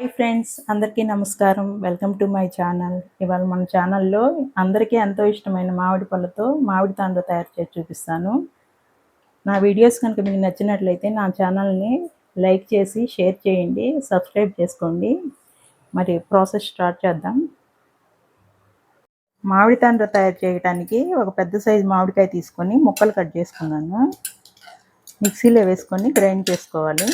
Hi friends అందరికీ నమస్కారం. Welcome to my channel ఇవాళ మన ఛానల్లో అందరికీ ఎంతో ఇష్టమైన మామిడి పళ్ళతో మామిడి తాండ్ర తయారు చేసి చూపిస్తాను. నా వీడియోస్ కనుక మీకు నచ్చినట్లయితే నా ఛానల్ని లైక్ చేసి షేర్ చేయండి సబ్స్క్రైబ్ చేసుకోండి. మరి ప్రాసెస్ స్టార్ట్ చేద్దాం. మామిడి తాండ్ర తయారు చేయడానికి ఒక పెద్ద సైజు మామిడికాయ తీసుకొని ముక్కలు కట్ చేసుకున్నాను. మిక్సీలో వేసుకొని గ్రైండ్ చేసుకోవాలి.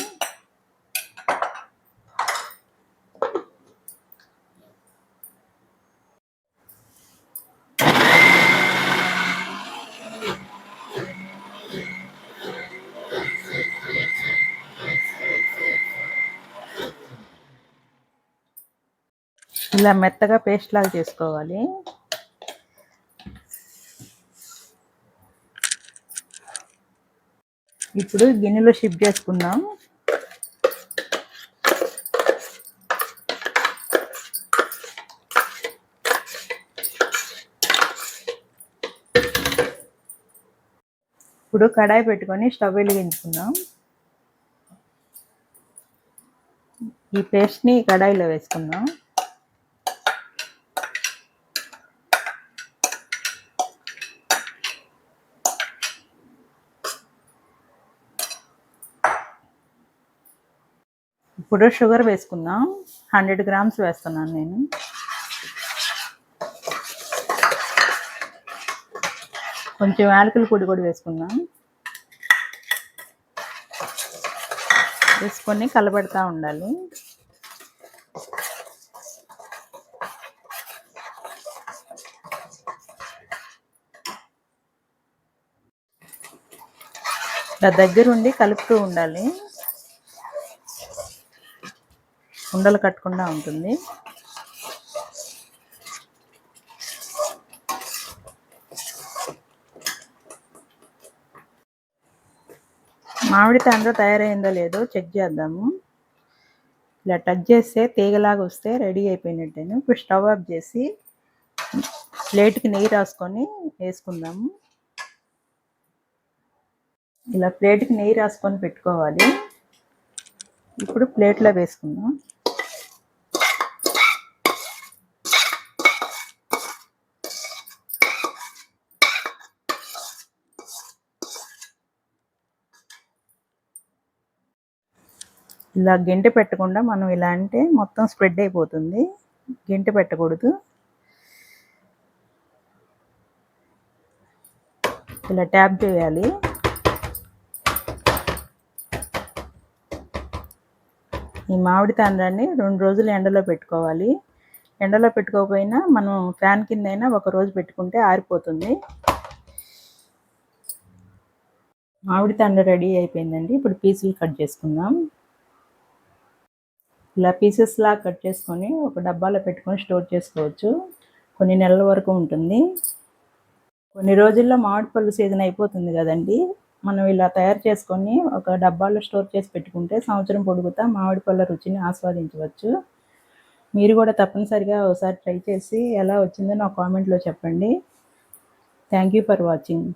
ఇలా మెత్తగా పేస్ట్ లాగా చేసుకోవాలి. ఇప్పుడు గిన్నెలో షిఫ్ట్ చేసుకుందాం. ఇప్పుడు కడాయి పెట్టుకొని స్టవ్ వెలిగించుకుందాం. ఈ పేస్ట్ని కడాయిలో వేసుకుందాం. ఇప్పుడు షుగర్ వేసుకుందాం. హండ్రెడ్ గ్రామ్స్ వేస్తున్నాను నేను. కొంచెం యాలకుల పొడి కూడా వేసుకుందాం. వేసుకొని కలబెడతా ఉండాలి. దగ్గర ఉండి కలుపుతూ ఉండాలి. ఉండలు కట్టకుండా ఉంటుంది. మామిడి తాండ్ర తయారైందో లేదో చెక్ చేద్దాము. ఇలా టచ్ చేస్తే తీగలాగా వస్తే రెడీ అయిపోయినట్టేను. ఇప్పుడు స్టవ్ ఆఫ్ చేసి ప్లేట్కి నెయ్యి రాసుకొని వేసుకుందాము. ఇలా ప్లేట్కి నెయ్యి రాసుకొని పెట్టుకోవాలి. ఇప్పుడు ప్లేట్లో వేసుకుందాం. ఇలా గెంటె పెట్టకుండా మనం ఇలా అంటే మొత్తం స్ప్రెడ్ అయిపోతుంది. గెంటె పెట్టకూడదు. ఇలా ట్యాప్ చేయాలి. ఈ మామిడి తాండ్రాన్ని రెండు రోజులు ఎండలో పెట్టుకోవాలి. ఎండలో పెట్టుకోకపోయినా మనం ఫ్యాన్ కింద అయినా ఒక రోజు పెట్టుకుంటే ఆరిపోతుంది. మామిడి తాండ్ర రెడీ అయిపోయిందండి. ఇప్పుడు పీసులు కట్ చేసుకుందాం. ఇలా పీసెస్లా కట్ చేసుకొని ఒక డబ్బాలో పెట్టుకొని స్టోర్ చేసుకోవచ్చు. కొన్ని నెలల వరకు ఉంటుంది. కొన్ని రోజుల్లో మామిడి పళ్ళు సీజన్ అయిపోతుంది కదండి. మనం ఇలా తయారు చేసుకొని ఒక డబ్బాలో స్టోర్ చేసి పెట్టుకుంటే సంవత్సరం పొడుగుతా మామిడి పళ్ళ రుచిని ఆస్వాదించవచ్చు. మీరు కూడా తప్పనిసరిగా ఒకసారి ట్రై చేసి ఎలా వచ్చిందో నా కామెంట్లో చెప్పండి. Thank you for watching